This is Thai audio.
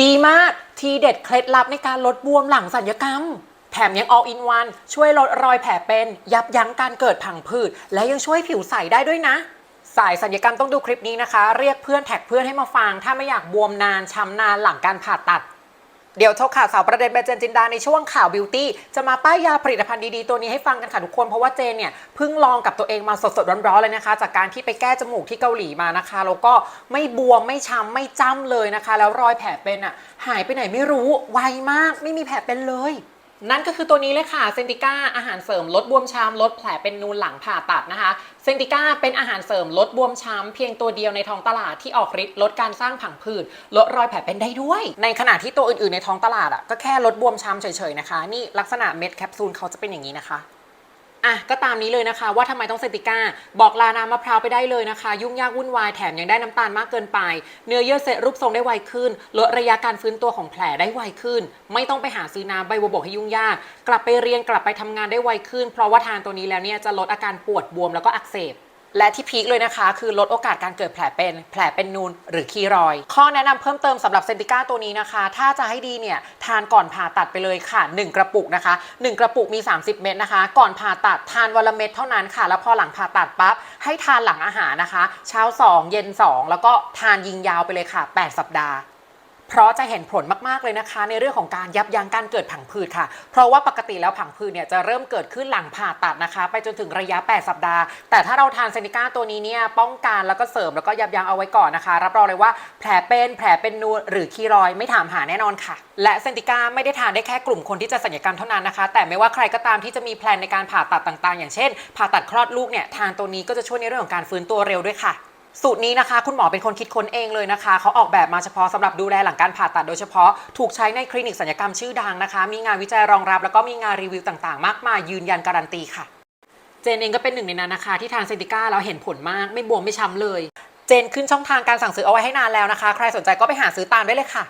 ดีมากทีเด็ดเคล็ดลับในการลดบวมหลังสัญญกรรม แถมยัง all in one ช่วยลดรอยแผลเป็น ยับยั้งการเกิดผังผืด และยังช่วยผิวใสได้ด้วยนะ สายสัญญกรรมต้องดูคลิปนี้นะคะ เรียกเพื่อนแท็กเพื่อนให้มาฟัง ถ้าไม่อยากบวมนานช้ำนานหลังการผ่าตัด เดี๋ยวโทกข่าวสาวประเด็นเบเจนจินดาในช่วงข่าวบิวตี้จะมาป้ายยาผลิตภัณฑ์ดีๆ ตัวนี้ให้ฟังกันค่ะทุกคน เพราะว่าเจนเนี่ยเพิ่งลองกับตัวเองมาสดๆร้อนๆเลยนะคะ จากการที่ไปแก้จมูกที่เกาหลีมานะคะ แล้วก็ไม่บวม ไม่ช้ำไม่จ้ำเลยนะคะ แล้วรอยแผลเป็นอะหายไปไหนไม่รู้ไวมากไม่มีแผลเป็นเลย นั่นก็คือตัวนี้เลยค่ะเซนติก้าอาหารเสริมลดบวมช้ำลดแผลเป็นนูนหลังผ่าตัดนะคะเซนติก้าเป็นอาหารเสริมลดบวมช้ำเพียงตัวเดียวในท้องตลาดที่ออกฤทธิ์ลดการสร้างผังผืดลดรอยแผลเป็นได้ด้วย ในขณะที่ตัวอื่นๆในท้องตลาดอะก็แค่ลดบวมช้ำเฉยๆนะคะ นี่ลักษณะเม็ดแคปซูลเขาจะเป็นอย่างนี้นะคะ อะก็ตามนี้เลยนะคะ ว่าทำไมต้องเซติก้า บอกลาน้ำมะพร้าวไปได้เลยนะคะ ยุ่งยากวุ่นวายแถมยังได้น้ำตาลมากเกินไป เนื้อเยื่อเซลล์รูปทรงได้ไวขึ้น ลดระยะการฟื้นตัวของแผลได้ไวขึ้น ไม่ต้องไปหาซื้อน้ำใบบัวบกให้ยุ่งยาก กลับไปเรียนกลับไปทำงานได้ไวขึ้น เพราะว่าทานตัวนี้แล้วเนี่ยจะลดอาการปวดบวมแล้วก็อักเสบ และที่พีคเลยนะคะ คือลดโอกาสการเกิดแผลเป็น แผลเป็นนูนหรือคีรอย ข้อแนะนำเพิ่มเติมสำหรับเซนติก้าตัวนี้นะคะ ถ้าจะให้ดีเนี่ย ทานก่อนผ่าตัดไปเลยค่ะ 1 กระปุกนะคะ 1 กระปุกมี 30 เม็ดนะคะ ก่อนผ่าตัดทานวันละเม็ดเท่านั้นค่ะ แล้วพอหลังผ่าตัดปั๊บให้ทานหลังอาหารนะคะ เช้า 2 เย็น 2 แล้วก็ทานยิงยาวไปเลยค่ะ 8 สัปดาห์ เพราะจะเห็นผลมากๆเลยนะคะ ในเรื่องของการยับยั้งการเกิดผังผืดค่ะ เพราะว่าปกติแล้วผังผืดเนี่ยจะเริ่มเกิดขึ้นหลังผ่าตัดนะคะ ไปจนถึงระยะ 8 สัปดาห์ แต่ถ้าเราทานเซนิก้าตัวนี้เนี่ยป้องกันแล้วก็เสริมแล้วก็ยับยั้งเอาไว้ก่อนนะคะ รับรองเลยว่าแผลเป็นแผลเป็นนูนหรือคีรอยไม่ถามหาแน่นอนค่ะ และเซนติก้าไม่ได้ทานได้แค่กลุ่มคนที่จะสัญญกรรมเท่านั้นนะคะ แต่ไม่ว่าใครก็ตามที่จะมีแพลนในการผ่าตัดต่างๆ อย่างเช่น ผ่าตัดคลอดลูกเนี่ยทานตัวนี้ก็จะช่วยในเรื่องของการฟื้นตัวเร็วด้วยค่ะ สูตรนี้นะคะ คุณหมอเป็นคนคิดค้นเองเลยนะคะเขาออกแบบมาเฉพาะสำหรับดูแลหลังการผ่าตัดโดยเฉพาะถูกใช้ในคลินิกศัลยกรรมชื่อดังนะคะ มีงานวิจัยรองรับ แล้วก็มีงานรีวิวต่างๆ มากมายยืนยันการันตีค่ะ เจนเองก็เป็นหนึ่งในนั้นนะคะ ที่ทานเซนติก้าแล้วเห็นผลมากไม่บวมไม่ช้ำเลย เจนขึ้นช่องทางการสั่งซื้อเอาไว้ให้นานแล้วนะคะ ใครสนใจก็ไปหาซื้อตามได้เลยค่ะ